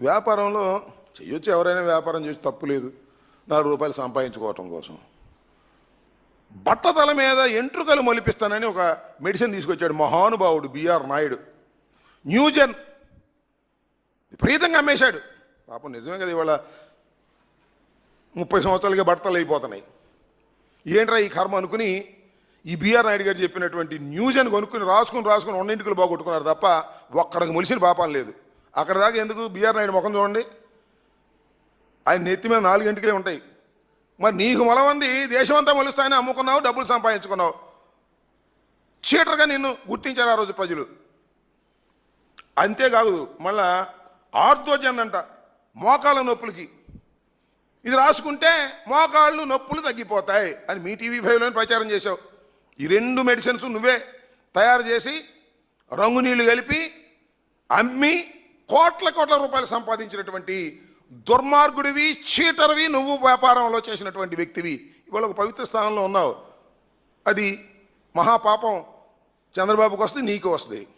వ్యాపారంలో చేయొచ్చు ఎవరైనా వ్యాపారం చేసి తప్పు లేదు. నాలుగు రూపాయలు సంపాదించుకోవటం కోసం. బట్టతల మీద ఎంట్రుకలు మొలిపిస్తానని ఒక మెడిసిన్ తీసుకొచ్చాడు మహానుభావుడు బిఆర్ నాయుడు. న్యూజన్. విపరీతంగా అమ్మేశాడు. పాపం నిజమే కదా ఇవాళ ముప్పై సంవత్సరాలకే బట్టలు అయిపోతున్నాయి. ఏంట్రా ఈ కర్మ అనుకుని ఈ బిఆర్ నాయుడు గారు చెప్పినటువంటి న్యూజన్ కొనుక్కుని రాసుకుని రాసుకుని రెండింటికలు బాగొట్టుకున్నారు తప్ప ఒక్కడికి మొలిసిన పాపం లేదు. అక్కడ దాకా ఎందుకు బిఆర్ నాయుడు ముఖం చూడండి? ఆయన నెత్తి మీద నాలుగింటికే ఉంటాయి. మరి నీకు మొలమంది దేశమంతా మొలుస్తాయని అమ్ముకున్నావు డబ్బులు సంపాదించుకున్నావు. చీటర్గా నిన్ను గుర్తించారు ఆ రోజు ప్రజలు. అంతేకాదు మళ్ళా ఆర్థోజన్ అంట మోకాళ్ళ నొప్పులకి. ఇది రాసుకుంటే మోకాళ్ళు నొప్పులు తగ్గిపోతాయి అని మీ టీవీ ఫైవ్లో ప్రచారం చేశావు. ఈ రెండు మెడిసిన్స్ నువ్వే తయారు చేసి రంగు నీళ్ళు కలిపి అమ్మి కోట్ల కోట్ల రూపాయలు సంపాదించినటువంటి దుర్మార్గుడివి చీటర్వి నువ్వు వ్యాపారంలో చేసినటువంటి వ్యక్తివి. ఇవాళ ఒక పవిత్ర స్థానంలో ఉన్నావు. అది మహాపాపం. చంద్రబాబుకి వస్తుంది నీకు వస్తుంది.